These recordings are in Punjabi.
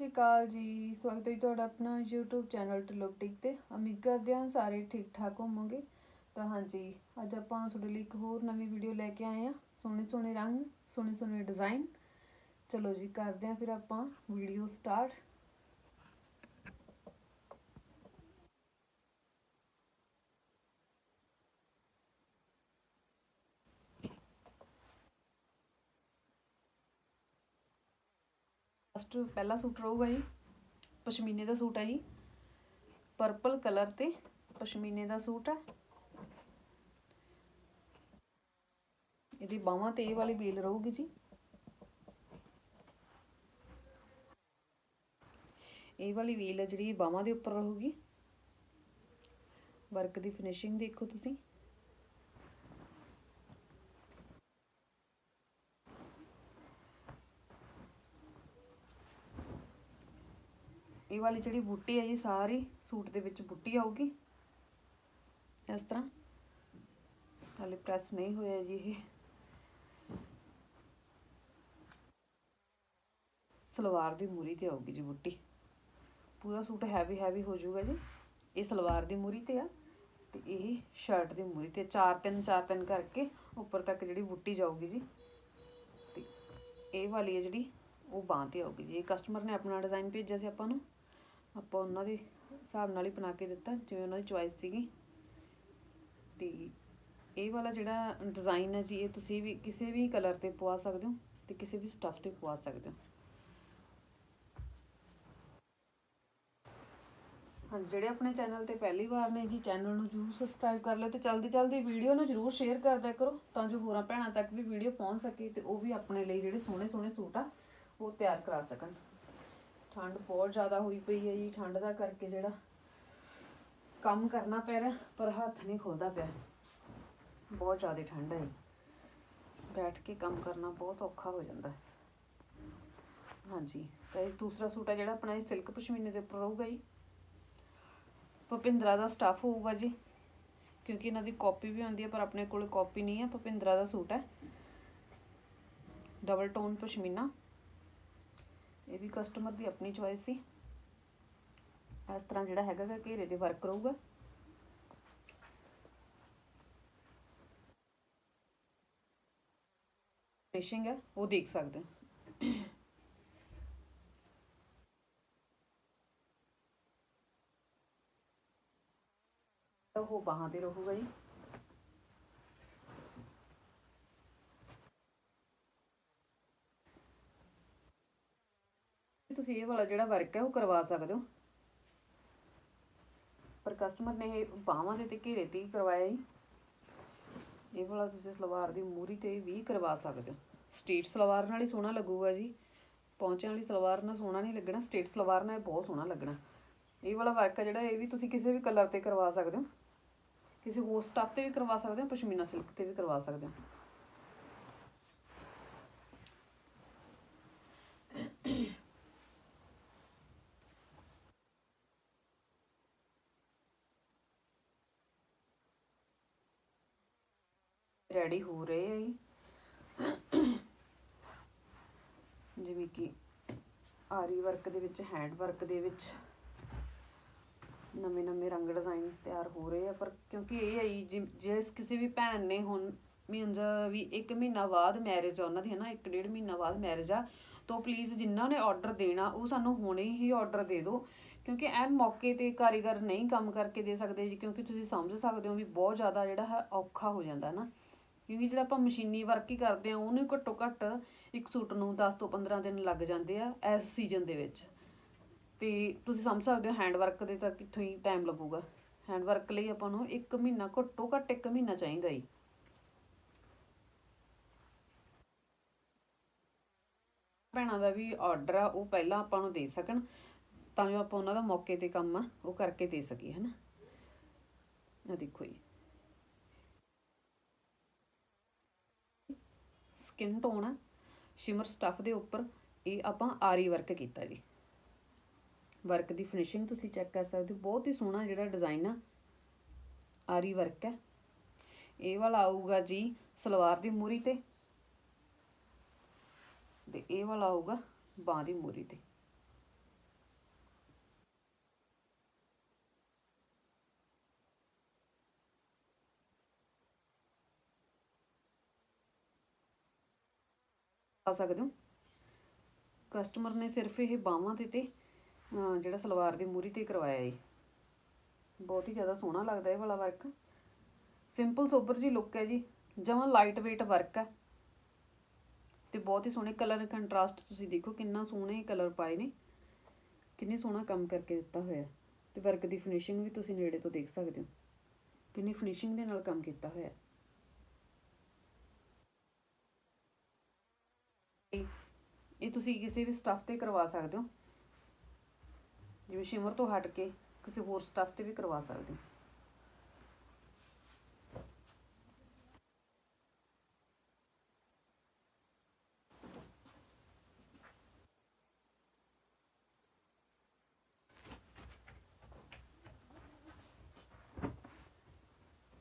ਸ਼੍ਰੀ ਅਕਾਲ ਜੀ। ਸਵਾਗਤ ਹੈ ਜੀ ਤੁਹਾਡਾ ਆਪਣਾ YouTube ਚੈਨਲ ਟਲੋਟਿਕ ਤੇ। ਉਮੀਦ ਕਰਦੇ ਹਾਂ ਸਾਰੇ ਠੀਕ ਠਾਕ ਹੋਵੋਗੇ। ਤਾਂ ਹਾਂਜੀ, ਅੱਜ ਆਪਾਂ ਤੁਹਾਡੇ ਲਈ ਇੱਕ ਹੋਰ ਨਵੀਂ ਵੀਡੀਓ ਲੈ ਕੇ ਆਏ ਆ ਸੋਹਣੇ ਸੋਹਣੇ ਰੰਗ ਸੋਹਣੇ ਸੋਹਣੇ ਡਿਜ਼ਾਈਨ ਚਲੋ ਜੀ, ਕਰਦੇ ਹਾਂ ਫਿਰ ਆਪਾਂ ਵੀਡੀਓ ਸਟਾਰਟ ਫਸਟ ਪਹਿਲਾ ਸੂਟ ਰਹੂਗਾ ਜੀ, ਪਸ਼ਮੀਨੇ ਦਾ ਸੂਟ ਹੈ ਜੀ। ਪਰਪਲ ਕਲਰ ਤੇ ਪਸ਼ਮੀਨੇ ਦਾ ਸੂਟ ਹੈ। ਇਹਦੀ ਬਾਹਾਂ ਤੇ ਇਹ ਵਾਲੀ ਬੀਲ ਰਹੂਗੀ ਜੀ। ਇਹ ਵਾਲੀ ਵੇਲ ਹੈ ਜਿਹੜੀ ਬਾਹਾਂ ਦੇ ਉੱਪਰ ਰਹੂਗੀ। ਵਰਕ ਦੀ ਫਿਨਿਸ਼ਿੰਗ ਦੇਖੋ ਤੁਸੀਂ। ਇਹ ਵਾਲੀ ਜਿਹੜੀ ਬੂਟੀ ਹੈ ਜੀ, ਸਾਰੀ ਸੂਟ ਦੇ ਵਿੱਚ ਬੂਟੀ ਆਊਗੀ। ਇਸ ਤਰ੍ਹਾਂ। ਹਾਲੇ ਪ੍ਰੈਸ ਨਹੀਂ ਹੋਇਆ ਜੀ ਇਹ। ਸਲਵਾਰ ਦੀ ਮੂਰੀ ਤੇ ਆਊਗੀ ਜੀ ਬੂਟੀ। ਪੂਰਾ ਸੂਟ ਹੈਵੀ ਹੈਵੀ ਹੋ ਜਾਊਗਾ ਜੀ। ਇਹ ਸਲਵਾਰ ਦੀ ਮੂਰੀ ਤੇ ਆ ਤੇ ਇਹ ਸ਼ਰਟ ਦੀ ਮੂਰੀ ਤੇ ਚਾਰ ਤਿੰਨ ਚਾਰ ਤਿੰਨ ਕਰਕੇ ਉੱਪਰ ਤੱਕ ਜਿਹੜੀ ਬੂਟੀ ਜਾਊਗੀ ਜੀ। ਤੇ ਇਹ ਵਾਲੀ ਹੈ ਜਿਹੜੀ, ਉਹ ਬਾਂਹ ਤੇ ਆਊਗੀ ਜੀ। ਇਹ ਕਸਟਮਰ ਨੇ ਆਪਣਾ ਡਿਜ਼ਾਈਨ ਭੇਜਿਆ ਸੀ ਆਪਾਂ ਨੂੰ। ਆਪਾਂ ਉਹਨਾਂ ਦੇ ਹਿਸਾਬ ਨਾਲ ਹੀ ਬਣਾ ਕੇ ਦਿੱਤਾ, ਜਿਵੇਂ ਉਹਨਾਂ ਦੀ ਚੁਆਇਸ ਸੀਗੀ। ਤੇ ਇਹ ਵਾਲਾ ਜਿਹੜਾ ਡਿਜ਼ਾਈਨ ਹੈ ਜੀ, ਇਹ ਤੁਸੀਂ ਵੀ ਕਿਸੇ ਵੀ ਕਲਰ ਤੇ ਪਵਾ ਸਕਦੇ ਹੋ ਤੇ ਕਿਸੇ ਵੀ ਸਟੱਫ ਤੇ ਪਵਾ ਸਕਦੇ ਹੋ। ਹਾਂਜੀ, ਜਿਹੜੇ ਆਪਣੇ ਚੈਨਲ ਤੇ ਪਹਿਲੀ ਵਾਰ ਨੇ ਜੀ ਚੈਨਲ ਨੂੰ ਜਰੂਰ ਸਬਸਕ੍ਰਾਈਬ ਕਰ ਲਿਓ ਤੇ ਜਲਦੀ ਜਲਦੀ ਵੀਡੀਓ ਨੂੰ ਜਰੂਰ ਸ਼ੇਅਰ ਕਰ ਦਿਆ ਕਰੋ, ਤਾਂ ਜੋ ਹੋਰਾਂ ਭੈਣਾਂ ਤੱਕ ਵੀ ਵੀਡੀਓ ਪਹੁੰਚ ਸਕੇ ਤੇ ਉਹ ਵੀ ਆਪਣੇ ਲਈ ਜਿਹੜੇ ਸੋਹਣੇ ਸੋਹਣੇ ਸੂਟ ਆ, ਉਹ ਤਿਆਰ ਕਰਾ ਸਕਣ। ਠੰਡ ਬਹੁਤ ਜ਼ਿਆਦਾ ਹੋਈ ਪਈ ਹੈ ਜੀ, ਠੰਡ ਦਾ ਕਰਕੇ ਜਿਹੜਾ ਕੰਮ ਕਰਨਾ ਪੈ ਰਿਹਾ, ਪਰ ਹੱਥ ਨਹੀਂ ਖੁੱਲਦਾ ਪਿਆ। ਬਹੁਤ ਜ਼ਿਆਦਾ ਠੰਡ ਹੈ ਬੈਠ ਕੇ ਕੰਮ ਕਰਨਾ ਬਹੁਤ ਔਖਾ ਹੋ ਜਾਂਦਾ ਹੈ। ਹਾਂਜੀ, ਤੇ ਦੂਸਰਾ ਸੂਟ ਹੈ ਜਿਹੜਾ ਆਪਣਾ ਇਹ ਸਿਲਕ ਪਸ਼ਮੀਨੇ ਦੇ ਉੱਪਰ ਰਹੂਗਾ ਜੀ। ਭਪਿੰਦਰਾ ਦਾ ਸਟਾਫ ਹੋਊਗਾ ਜੀ, ਕਿਉਂਕਿ ਇਹਨਾਂ ਦੀ ਕਾਪੀ ਵੀ ਆਉਂਦੀ ਹੈ, ਪਰ ਆਪਣੇ ਕੋਲ ਕਾਪੀ ਨਹੀਂ ਹੈ, ਭਪਿੰਦਰਾ ਦਾ ਸੂਟ ਹੈ। Double tone pashmina. ਇਹ ਵੀ ਕਸਟਮਰ ਦੀ ਆਪਣੀ ਚੁਆਇਸ ਸੀ। ਇਸ ਤਰ੍ਹਾਂ ਜਿਹੜਾ ਹੈਗਾ ਘੇਰੇ ਦੇ ਵਰਕ ਰਹੂਗਾ ਫਿਨਿਸ਼ਿੰਗ ਹੈ, ਉਹ ਦੇਖ ਸਕਦੇ ਹੋ। ਉਹ ਬਾਹਾਂ ਤੇ ਰਹੂਗਾ ਜੀ। ਤੁਸੀਂ ਇਹ ਵਾਲਾ ਜਿਹੜਾ ਵਰਕ ਹੈ ਉਹ ਕਰਵਾ ਸਕਦੇ ਹੋ। ਪਰ ਕਸਟਮਰ ਨੇ ਇਹ ਬਾਹਾਂ ਦੇ ਤੇ ਘੇਰੇ ਤੇ ਹੀ ਕਰਵਾਇਆ ਜੀ ਇਹ ਵਾਲਾ ਤੁਸੀਂ ਸਲਵਾਰ ਦੀ ਮੂਰੀ ਤੇ ਵੀ ਕਰਵਾ ਸਕਦੇ ਹੋ। ਸਟੇਟ ਸਲਵਾਰ ਨਾਲ ਹੀ ਸੋਹਣਾ ਲੱਗੂਗਾ ਜੀ। ਪੌਂਚਿਆਂ ਵਾਲੀ ਸਲਵਾਰ ਨਾਲ ਸੋਹਣਾ ਨਹੀਂ ਲੱਗਣਾ। ਸਟੇਟ ਸਲਵਾਰ ਨਾਲ ਬਹੁਤ ਸੋਹਣਾ ਲੱਗਣਾ। ਇਹ ਵਾਲਾ ਵਰਕ ਹੈ ਜਿਹੜਾ ਇਹ ਵੀ ਤੁਸੀਂ ਕਿਸੇ ਵੀ ਕਲਰ ਤੇ ਕਰਵਾ ਸਕਦੇ ਹੋ। ਕਿਸੇ ਹੋਰ ਸਟੱਫ ਤੇ ਵੀ ਕਰਵਾ ਸਕਦੇ ਹੋ, ਪਸ਼ਮੀਨਾ ਸਿਲਕ ਤੇ ਵੀ ਕਰਵਾ ਸਕਦੇ ਹੋ। ਰੈਡੀ ਹੋ ਰਹੇ ਆ ਜਿਵੇਂ ਕਿ ਆਰੀ ਵਰਕ ਦੇ ਵਿੱਚ, ਹੈਂਡ ਵਰਕ ਦੇ ਵਿੱਚ ਨਵੇਂ ਨਵੇਂ ਰੰਗ ਡਿਜ਼ਾਈਨ ਤਿਆਰ ਹੋ ਰਹੇ ਆ। ਪਰ ਕਿਉਂਕਿ ਇਹ ਹੈ ਜੇ ਕਿਸੇ ਵੀ ਭੈਣ ਨੇ ਹੁਣ ਮੀਨਸ ਵੀ 1 ਮਹੀਨਾ ਬਾਅਦ ਮੈਰਿਜ ਆ, ਉਹਨਾਂ ਦੀ ਹੈ ਨਾ 1 ਡੇਢ ਮਹੀਨਾ ਬਾਅਦ ਮੈਰਿਜ ਆ, ਤਾਂ ਪਲੀਜ਼ ਜਿਨ੍ਹਾਂ ਨੇ ਆਰਡਰ ਦੇਣਾ, ਉਹ ਸਾਨੂੰ ਹੁਣੇ ਹੀ ਆਰਡਰ ਦੇ ਦਿਓ। ਕਿਉਂਕਿ ਐਨ ਮੌਕੇ ਤੇ ਕਾਰੀਗਰ ਨਹੀਂ ਕੰਮ ਕਰਕੇ ਦੇ ਸਕਦੇ ਜੀ, ਕਿਉਂਕਿ ਤੁਸੀਂ ਸਮਝ ਸਕਦੇ ਹੋ ਵੀ ਬਹੁਤ ਜ਼ਿਆਦਾ ਜਿਹੜਾ ਹੈ ਔਖਾ ਹੋ ਜਾਂਦਾ ਨਾ। ਕਿਉਂਕਿ ਜਿਹੜਾ ਆਪਾਂ ਮਸ਼ੀਨੀ ਵਰਕ ਹੀ ਕਰਦੇ ਆ ਉਹਨੂੰ ਘੱਟੋ ਘੱਟ ਇੱਕ ਸੂਟ ਨੂੰ 10 ਤੋਂ 15 ਦਿਨ ਲੱਗ ਜਾਂਦੇ ਆ ਇਸ ਸੀਜ਼ਨ ਦੇ ਵਿੱਚ। ਤੇ ਤੁਸੀਂ ਸਮਝ ਸਕਦੇ ਹੋ ਹੈਂਡ ਵਰਕ ਦੇ ਤਾਂ ਕਿੱਥੋਂ ਹੀ ਟਾਈਮ ਲੱਗੂਗਾ। ਹੈਂਡ ਵਰਕ ਲਈ ਆਪਾਂ ਨੂੰ 1 ਮਹੀਨਾ, ਘੱਟੋ ਘੱਟ 1 ਮਹੀਨਾ ਚਾਹੀਦਾ ਹੀ ਭੈਣਾਂ ਦਾ ਵੀ ਆਰਡਰ ਆ, ਉਹ ਪਹਿਲਾਂ ਆਪਾਂ ਨੂੰ ਦੇ ਸਕਣ, ਤਾਂ ਜੋ ਆਪਾਂ ਉਹਨਾਂ ਦਾ ਮੌਕੇ ਤੇ ਕੰਮ ਆ, ਉਹ ਕਰਕੇ ਦੇ ਸਕੀਏ, ਹਨਾ? ਆ ਦੇਖੋ ਜੀ। ਸਕਿਨ ਟੋਨ ਆ ਸ਼ਿਮਰ ਸਟਫ ਦੇ ਉੱਪਰ, ਇਹ ਆਪਾਂ ਆਰੀ ਵਰਕ ਕੀਤਾ ਜੀ। ਵਰਕ ਦੀ ਫਿਨਿਸ਼ਿੰਗ ਤੁਸੀਂ ਚੈੱਕ ਕਰ ਸਕਦੇ ਹੋ, ਬਹੁਤ ਹੀ ਸੋਹਣਾ ਜਿਹੜਾ ਡਿਜ਼ਾਈਨ ਆ, ਆਰੀ ਵਰਕ ਹੈ। ਇਹ ਵਾਲਾ ਆਊਗਾ ਜੀ ਸਲਵਾਰ ਦੀ ਮੂਰੀ ਤੇ ਤੇ ਇਹ ਵਾਲਾ ਆਊਗਾ ਬਾਹ ਦੀ ਮੂਰੀ ਤੇ। ਸਕਦੇ ਹੋ। ਕਸਟਮਰ ਨੇ ਸਿਰਫ ਇਹ ਬਾਹਾਂ ਤੇ ਤੇ ਜਿਹੜਾ ਸਲਵਾਰ ਦੀ ਮੂਰੀ ਤੇ ਕਰਵਾਇਆ ਏ ਬਹੁਤ ਹੀ ਜ਼ਿਆਦਾ ਸੋਹਣਾ ਲੱਗਦਾ ਇਹ ਵਾਲਾ ਵਰਕ ਸਿੰਪਲ ਸੋਬਰ ਜੀ ਲੁੱਕ ਹੈ ਜੀ। ਜਮਾਂ ਲਾਈਟ weight ਵਰਕ ਹੈ। ਤੇ ਬਹੁਤ ਹੀ ਸੋਹਣੇ ਕਲਰ ਕੰਟਰਾਸਟ ਤੁਸੀਂ ਦੇਖੋ ਕਿੰਨਾ ਸੋਹਣੇ ਕਲਰ ਪਾਏ ਨੇ। ਕਿੰਨੇ ਸੋਹਣਾ ਕੰਮ ਕਰਕੇ ਦਿੱਤਾ ਹੋਇਆ। ਤੇ ਵਰਕ ਦੀ ਫਿਨਿਸ਼ਿੰਗ ਵੀ ਤੁਸੀਂ ਨੇੜੇ ਤੋਂ ਦੇਖ ਸਕਦੇ ਹੋ। ਕਿੰਨੀ ਫਿਨਿਸ਼ਿੰਗ ਦੇ ਨਾਲ ਕੰਮ ਕੀਤਾ ਹੋਇਆ ਹੈ। ਇਹ- ਇਹ ਤੁਸੀਂ ਕਿਸੇ ਵੀ ਸਟੱਫ ਤੇ ਕਰਵਾ ਸਕਦੇ ਹੋ। ਜਿਵੇਂ ਸ਼ਿਮਰ ਤੋਂ ਹਟ ਕੇ ਕਿਸੇ ਹੋਰ ਸਟੱਫ ਤੇ ਵੀ ਕਰਵਾ ਸਕਦੇ ਹੋ।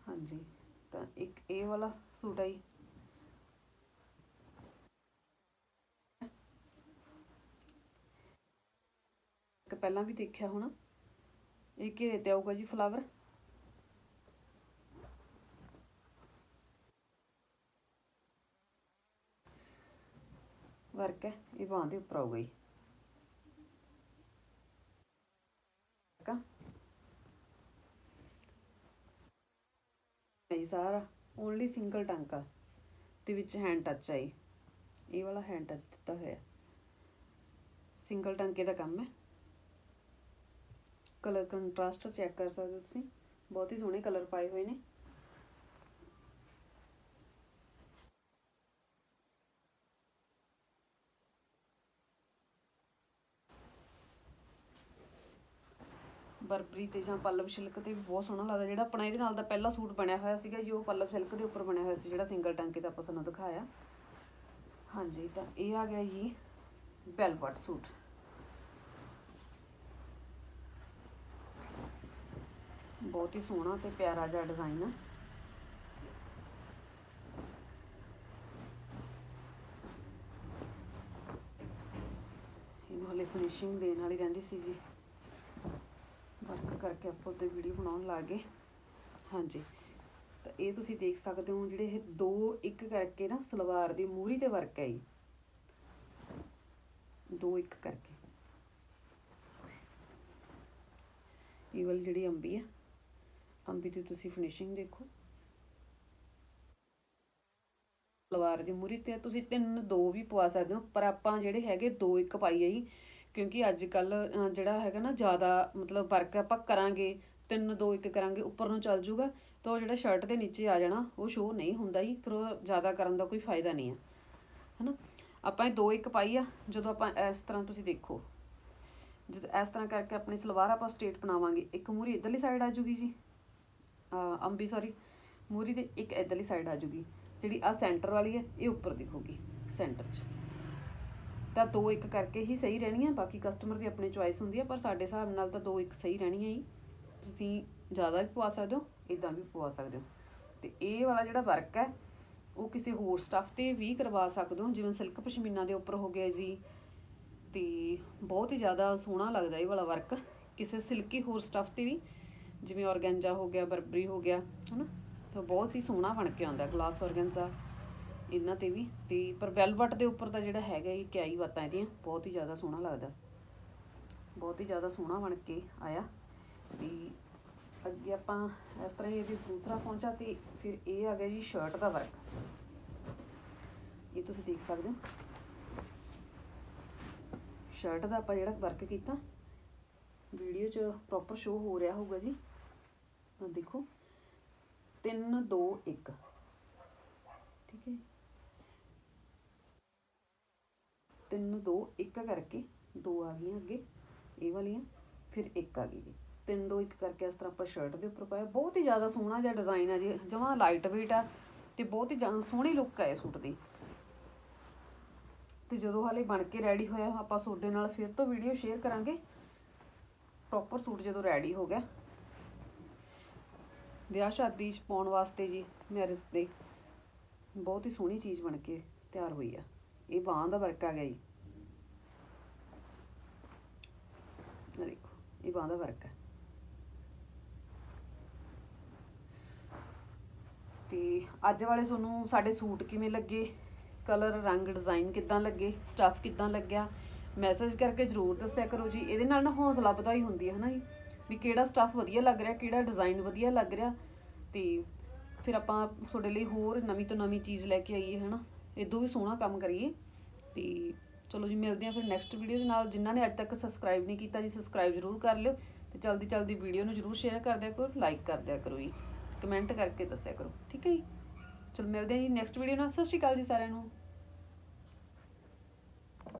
ਹਾਂਜੀ, ਤਾਂ ਇੱਕ ਇਹ ਵਾਲਾ ਸੂਟ ਆਈ ਪਹਿਲਾਂ ਵੀ ਦੇਖਿਆ ਹੋਣਾ। ਇਹ ਘੇਰੇ ਤੇ ਆਊਗਾ ਜੀ ਫਲਾਵਰ ਵਰਕ ਹੈ, ਇਹ ਬਾਂਹ ਦੇ ਉੱਪਰ ਆਊਗਾ ਜੀ। ਇਹ ਸਾਰਾ ਓਨਲੀ ਸਿੰਗਲ ਟਾਂਕਾ ਤੇ ਵਿੱਚ ਹੈਂਡ ਟੱਚ ਆਈ ਇਹ। ਵਾਲਾ ਹੈਂਡ ਟੱਚ ਦਿੱਤਾ ਹੋਇਆ। ਸਿੰਗਲ ਟਾਂਕੇ ਦਾ ਕੰਮ ਹੈ? ਕਲਰ ਕੰਟਰਾਸਟ ਚੈੱਕ ਕਰ ਸਕਦੇ ਹੋ ਤੁਸੀਂ। ਬਹੁਤ ਹੀ ਸੋਹਣੇ ਕਲਰ ਪਾਏ ਹੋਏ ਨੇ। ਬਰਬਰੀ ਤੇ ਜਾਂ ਪੱਲਵ ਸਿਲਕ ਤੇ ਵੀ ਬਹੁਤ ਸੋਹਣਾ ਲੱਗਦਾ। ਜਿਹੜਾ ਆਪਣਾ ਇਹਦੇ ਨਾਲ ਦਾ ਪਹਿਲਾ ਸੂਟ ਬਣਿਆ ਹੋਇਆ ਸੀਗਾ ਜੀ ਉਹ ਪੱਲਵ ਸਿਲਕ ਦੇ ਉੱਪਰ ਬਣਿਆ ਹੋਇਆ ਸੀ, ਜਿਹੜਾ ਸਿੰਗਲ ਟਾਂਕੇ ਦਾ ਆਪਾਂ ਤੁਹਾਨੂੰ ਦਿਖਾਇਆ। ਹਾਂਜੀ, ਤਾਂ ਇਹ ਆ ਗਿਆ ਜੀ ਬੈਲਵਟ ਸੂਟ। ਬਹੁਤ ਹੀ ਸੋਹਣਾ ਤੇ ਪਿਆਰਾ ਜਿਹਾ ਡਿਜ਼ਾਈਨ ਆ। ਇਹਨੂੰ ਹਲੇ ਫਿਨਿਸ਼ਿੰਗ ਦੇਣ ਵਾਲੀ ਰਹਿੰਦੀ ਸੀ ਜੀ। ਵਰਕ ਕਰਕੇ ਆਪਾਂ ਉਹਦੇ ਵੀਡੀਓ ਬਣਾਉਣ ਲੱਗੇ ਹਾਂਜੀ। ਤਾਂ ਇਹ ਤੁਸੀਂ ਦੇਖ ਸਕਦੇ ਹੋ ਜਿਹੜੇ ਇਹ ਦੋ, ਇੱਕ ਕਰਕੇ ਨਾ ਸਲਵਾਰ ਦੀ ਮੂਰੀ ਤੇ ਵਰਕ ਹੈ ਜੀ। ਦੋ, ਇੱਕ ਕਰਕੇ। ਇਹ ਵਾਲੀ ਜਿਹੜੀ ਅੰਬੀ ਹੈ ਅੰਬੀ ਦੀ ਤੁਸੀਂ ਫਿਨਿਸ਼ਿੰਗ ਦੇਖੋ। ਸਲਵਾਰ ਦੀ ਮੂਰੀ ਤੇ ਤੁਸੀਂ ਤਿੰਨ ਦੋ ਵੀ ਪਵਾ ਸਕਦੇ ਹੋ, ਪਰ ਆਪਾਂ ਜਿਹੜੇ ਹੈਗੇ ਦੋ ਇੱਕ ਪਾਈ ਹੈ ਜੀ, ਕਿਉਂਕਿ ਅੱਜ ਕੱਲ ਜਿਹੜਾ ਹੈਗਾ ਨਾ ਜ਼ਿਆਦਾ ਮਤਲਬ ਵਰਕ ਆਪਾਂ ਕਰਾਂਗੇ, ਤਿੰਨ ਦੋ ਇੱਕ ਕਰਾਂਗੇ, ਉੱਪਰ ਨੂੰ ਚੱਲ ਜੂਗਾ, ਤਾਂ ਉਹ ਜਿਹੜਾ ਸ਼ਰਟ ਦੇ ਨੀਚੇ ਆ ਜਾਣਾ, ਉਹ ਸ਼ੋਅ ਨਹੀਂ ਹੁੰਦਾ ਜੀ, ਫਿਰ ਉਹ ਜ਼ਿਆਦਾ ਕਰਨ ਦਾ ਕੋਈ ਫਾਇਦਾ ਨਹੀਂ ਆ। ਹਨਾ? ਆਪਾਂ ਇਹ ਦੋ ਇੱਕ ਪਾਈ ਆ, ਜਦੋਂ ਆਪਾਂ ਇਸ ਤਰ੍ਹਾਂ ਤੁਸੀਂ ਦੇਖੋ, ਜਦ ਇਸ ਤਰ੍ਹਾਂ ਕਰਕੇ ਆਪਣੀ ਸਲਵਾਰ ਆਪਾਂ ਸਟੇਟ ਬਣਾਵਾਂਗੇ, ਇੱਕ ਮੂਰੀ ਇਧਰਲੀ ਸਾਈਡ ਆ ਜੂਗੀ ਜੀ। ਅੰਬੀ ਸੌਰੀ ਮੂਰੀ ਦੇ ਇੱਕ ਇਧਰਲੀ ਸਾਈਡ ਆ ਜੂਗੀ ਜਿਹੜੀ ਆ ਸੈਂਟਰ ਵਾਲੀ ਹੈ, ਇਹ ਉੱਪਰ ਦਿਖੂਗੀ ਸੈਂਟਰ 'ਚ। ਤਾਂ ਦੋ ਇੱਕ ਕਰਕੇ ਹੀ ਸਹੀ ਰਹਿਣੀ ਹੈ ਬਾਕੀ ਕਸਟਮਰ ਦੀ ਆਪਣੀ ਚੁਆਇਸ ਹੁੰਦੀ ਹੈ ਪਰ ਸਾਡੇ ਹਿਸਾਬ ਨਾਲ ਤਾਂ ਦੋ ਇੱਕ ਸਹੀ ਰਹਿਣੀ ਹੈ ਜੀ। ਤੁਸੀਂ ਜ਼ਿਆਦਾ ਵੀ ਪਵਾ ਸਕਦੇ ਹੋ ਇਦਾਂ ਵੀ ਪਵਾ ਸਕਦੇ ਹੋ। ਤੇ ਇਹ ਵਾਲਾ ਜਿਹੜਾ ਵਰਕ ਹੈ, ਉਹ ਕਿਸੇ ਹੋਰ ਸਟੱਫ ਤੇ ਵੀ ਕਰਵਾ ਸਕਦੇ ਹੋ, ਜਿਵੇਂ ਸਿਲਕ ਪਸ਼ਮੀਨਾ ਦੇ ਉੱਪਰ ਹੋ ਗਿਆ ਜੀ, ਤੇ ਬਹੁਤ ਹੀ ਜ਼ਿਆਦਾ ਸੋਹਣਾ ਲੱਗਦਾ ਇਹ ਵਾਲਾ ਵਰਕ ਕਿਸੇ ਸਿਲਕੀ ਹੋਰ ਸਟੱਫ ਤੇ ਵੀ। ਜਿਵੇਂ ਔਰਗੈਂਜਾ ਹੋ ਗਿਆ, ਬਰਬਰੀ ਹੋ ਗਿਆ, ਹਨਾ? ਤਾਂ ਬਹੁਤ ਹੀ ਸੋਹਣਾ ਬਣ ਕੇ ਆਉਂਦਾ ਗਲਾਸ ਔਰਗੈਂਜਾ। ਇਹਨਾਂ ਤੇ ਵੀ ਤੇ ਪਰ ਵੈਲਵਟ ਦੇ ਉੱਪਰ ਤਾਂ ਜਿਹੜਾ ਹੈਗਾ ਇਹ ਕਿਆਈ ਬਾਤਾਂ ਇਹਦੀਆਂ, ਬਹੁਤ ਹੀ ਜ਼ਿਆਦਾ ਸੋਹਣਾ ਲੱਗਦਾ। ਬਹੁਤ ਹੀ ਜ਼ਿਆਦਾ ਸੋਹਣਾ ਬਣ ਕੇ ਆਇਆ। ਤੇ ਅੱਗੇ ਆਪਾਂ ਇਸ ਤਰ੍ਹਾਂ ਹੀ ਇਹਦੀ ਦੂਸਰਾ ਪਹੁੰਚਾ ਤੇ ਫਿਰ ਇਹ ਆ ਗਿਆ ਜੀ ਸ਼ਰਟ ਦਾ ਵਰਕ ਇਹ ਤੁਸੀਂ ਦੇਖ ਸਕਦੇ ਹੋ। ਸ਼ਰਟ ਦਾ ਆਪਾਂ ਜਿਹੜਾ ਵਰਕ ਕੀਤਾ ਵੀਡੀਓ 'ਚ ਪ੍ਰੋਪਰ ਸ਼ੋ ਹੋ ਰਿਹਾ ਹੋਊਗਾ ਜੀ। ਦੇਖੋ। 3 2 1 ਠੀਕ ਹੈ 3 2 1 ਕਰਕੇ ਦੋ ਆ ਗਈਆਂ ਅੱਗੇ, ਇਹ ਵਾਲੀਆਂ, ਫਿਰ ਇੱਕ ਆ ਗਈ ਜੀ। 3 2 1 ਕਰਕੇ ਇਸ ਤਰ੍ਹਾਂ ਆਪਾਂ ਸ਼ਰਟ ਦੇ ਉੱਪਰ ਪਾਇਆ। ਬਹੁਤ ਹੀ ਜ਼ਿਆਦਾ ਸੋਹਣਾ ਜਿਹਾ ਡਿਜ਼ਾਈਨ ਆ ਜੀ। ਜਮਾ ਲਾਈਟ weight ਆ ਤੇ ਬਹੁਤ ਹੀ ਜ਼ਿਆਦਾ ਸੋਹਣੀ ਲੁੱਕ ਆ ਇਹ ਸੂਟ ਦੀ। ਤੇ ਜਦੋਂ ਹਾਲੇ ਬਣ ਕੇ ਰੈਡੀ ਹੋਇਆ, ਆਪਾਂ ਤੁਹਾਡੇ ਨਾਲ ਫਿਰ ਤੋਂ ਵੀਡੀਓ ਸ਼ੇਅਰ ਕਰਾਂਗੇ। ਪ੍ਰੋਪਰ ਸੂਟ ਜਦੋਂ ਰੈਡੀ ਹੋ ਗਿਆ। ਵਿਆਹ ਸ਼ਾਦੀ 'ਚ ਪਾਉਣ ਵਾਸਤੇ ਜੀ ਮੈਰਿਜ ਤੇ। ਬਹੁਤ ਹੀ ਸੋਹਣੀ ਚੀਜ਼ ਬਣ ਕੇ ਤਿਆਰ ਹੋਈ ਆ। ਇਹ ਬਾਹਾਂ ਦਾ ਵਰਕ ਆ ਗਿਆ ਜੀ। ਆਹ ਦੇਖੋ, ਇਹ ਬਾਹਾਂ ਦਾ ਵਰਕ ਹੈ ਤੇ ਅੱਜ ਵਾਲੇ ਤੁਹਾਨੂੰ ਸਾਡੇ ਸੂਟ ਕਿਵੇਂ ਲੱਗੇ? ਕਲਰ ਰੰਗ ਡਿਜ਼ਾਈਨ ਕਿੱਦਾਂ ਲੱਗੇ? ਸਟੱਫ ਕਿੱਦਾਂ ਲੱਗਿਆ? ਮੈਸੇਜ ਕਰਕੇ ਜਰੂਰ ਦੱਸਿਆ ਕਰੋ ਜੀ। ਇਹਦੇ ਨਾਲ ਨਾ ਹੌਸਲਾ ਵਧਾਈ ਹੁੰਦੀ ਹੈ ਹਨਾ ਜੀ? ਵੀ ਕਿਹੜਾ ਸਟੱਫ ਵਧੀਆ ਲੱਗ ਰਿਹਾ, ਕਿਹੜਾ ਡਿਜ਼ਾਈਨ ਵਧੀਆ ਲੱਗ ਰਿਹਾ ਤੇ ਫਿਰ ਆਪਾਂ ਤੁਹਾਡੇ ਲਈ ਹੋਰ ਨਵੀਂ ਤੋਂ ਨਵੀਂ ਚੀਜ਼ ਲੈ ਕੇ ਆਈਏ, ਹਨਾ? ਇਦੋਂ ਵੀ ਸੋਹਣਾ ਕੰਮ ਕਰੀਏ। ਤੇ ਚਲੋ ਜੀ, ਮਿਲਦੇ ਹਾਂ ਫਿਰ ਨੈਕਸਟ ਵੀਡੀਓ ਦੇ ਨਾਲ। ਜਿਨ੍ਹਾਂ ਨੇ ਅੱਜ ਤੱਕ ਸਬਸਕ੍ਰਾਈਬ ਨਹੀਂ ਕੀਤਾ ਜੀ ਸਬਸਕ੍ਰਾਈਬ ਜ਼ਰੂਰ ਕਰ ਲਿਓ ਤੇ ਜਲਦੀ ਜਲਦੀ ਵੀਡੀਓ ਨੂੰ ਜ਼ਰੂਰ ਸ਼ੇਅਰ ਕਰ ਦਿਆ ਕਰੋ ਲਾਈਕ ਕਰ ਦਿਆ ਕਰੋ ਜੀ। ਕਮੈਂਟ ਕਰਕੇ ਦੱਸਿਆ ਕਰੋ, ਠੀਕ ਹੈ ਜੀ? ਚਲੋ, ਮਿਲਦੇ ਹਾਂ ਜੀ ਨੈਕਸਟ ਵੀਡੀਓ ਨਾਲ। ਸਤਿ ਸ਼੍ਰੀ ਅਕਾਲ ਜੀ ਸਾਰਿਆਂ ਨੂੰ।